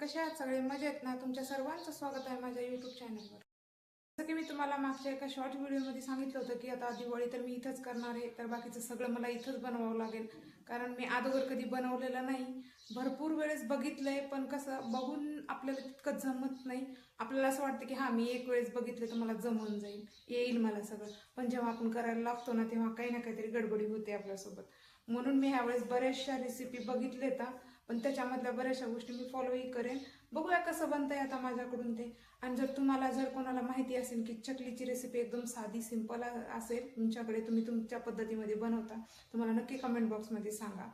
कशा आहात? सगळे मजेत ना? तुमच्या सर्वांचं स्वागत आहे माझ्या युट्यूब चॅनलवर जसं की मी तुम्हाला मागच्या एका शॉर्ट व्हिडिओमध्ये सांगितलं होतं की आता दिवाळी तर मी इथंच करणार आहे तर बाकीचं सगळं मला इथंच बनवावं लागेल. कारण मी अगोदर कधी बनवलेलं नाही. भरपूर वेळेस बघितलंय पण कसं बघून आपल्याला तितकं जमत नाही. आपल्याला असं वाटतं की हां मी एक वेळेस बघितलं तर मला जमून जाईल. येईल मला सगळं. पण जेव्हा आपण करायला लागतो ना तेव्हा काही ना काहीतरी गडबडी होते आपल्यासोबत. म्हणून मी ह्यावेळेस बऱ्याचशा रेसिपी बघितलेत पण त्याच्यामधल्या बऱ्याचशा गोष्टी मी फॉलोही करेन. बघूया कसं बनतंय आता माझ्याकडून ते. आणि जर तुम्हाला जर कोणाला माहिती असेल की चकलीची रेसिपी एकदम साधी सिंपल असेल तुमच्याकडे तुम्ही तुमच्या पद्धतीमध्ये बनवता तुम्हाला नक्की कमेंट बॉक्समध्ये सांगा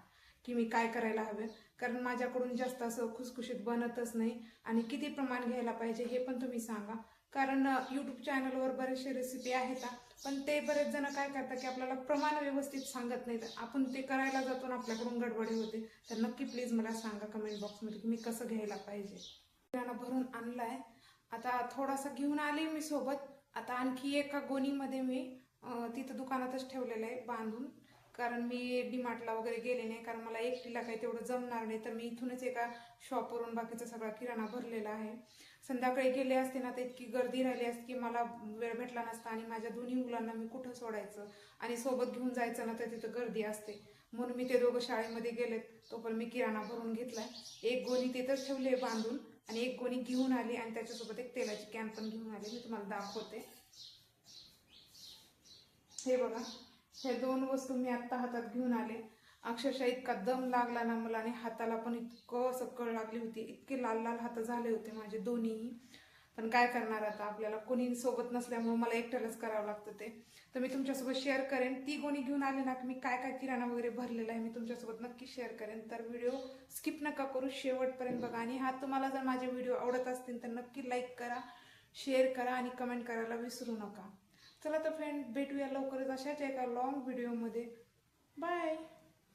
की मी काय करायला हवे. कारण माझ्याकडून जास्त असं खुसखुशीत बनतच नाही. आणि किती प्रमाण घ्यायला पाहिजे हे पण तुम्ही सांगा. कारण यूट्यूब चॅनलवर बरेचसे रेसिपी आहेत पण ते बरेच जण काय करतात की आपल्याला प्रमाण व्यवस्थित सांगत नाहीत. आपण ते करायला जातो ना आपल्याकडून गडबडी होते. तर नक्की प्लीज मला सांगा कमेंट बॉक्समध्ये की मी कसं घ्यायला पाहिजे. किराणा भरून आणलाय. आता थोडासा घेऊन आले मी सोबत. आता आणखी एका गोणीमध्ये मी तिथं दुकानातच ठेवलेलं आहे बांधून. कारण मी डीमार्टला वगैरे गेले नाही कारण मला एकटीला काही तेवढं जमणार नाही. तर मी इथूनच एका शॉपवरून बाकीचा सगळा किराणा भरलेला आहे. संध्याकाळी गेले असते ना तर इतकी गर्दी राहिली असते की मला वेळ भेटला नसता आणि माझ्या दोन्ही मुलांना मी कुठं सोडायचं? आणि सोबत घेऊन जायचं ना तर तिथं गर्दी असते. म्हणून मी ते दोघं शाळेमध्ये गेलेत. तोपर्यंत मी किराणा भरून घेतलाय एक गोणी तिथंच ठेवली आहे बांधून आणि एक गोणी घेऊन आली आणि त्याच्यासोबत एक तेलाची कॅन पण घेऊन आली. मी तुम्हाला दाखवते. हे बघा. हे दोन वस्तू मी आत्ता हातात घेऊन आले. अक्षरशः इतका दम लागला ना मला आणि हाताला पण इतकं सकळ लागली होती. इतके लाल लाल हात झाले होते माझे दोन्हीही पण काय करणार आता? आपल्याला कोणी सोबत नसल्यामुळे मला एकट्यालाच करावं लागतं ते. तर मी तुमच्यासोबत शेअर करेन. ती कोणी घेऊन आले ना की मी काय काय किराणा वगैरे भरलेला आहे मी तुमच्यासोबत नक्की शेअर करेन. तर व्हिडिओ स्किप नका करू. शेवटपर्यंत बघा. आणि हा तुम्हाला जर माझे व्हिडिओ आवडत असतील तर नक्की लाईक करा शेअर करा आणि कमेंट करायला विसरू नका. चला तर फ्रेंड भेटूया लवकरच अशाच एका लॉंग व्हिडिओमध्ये बाय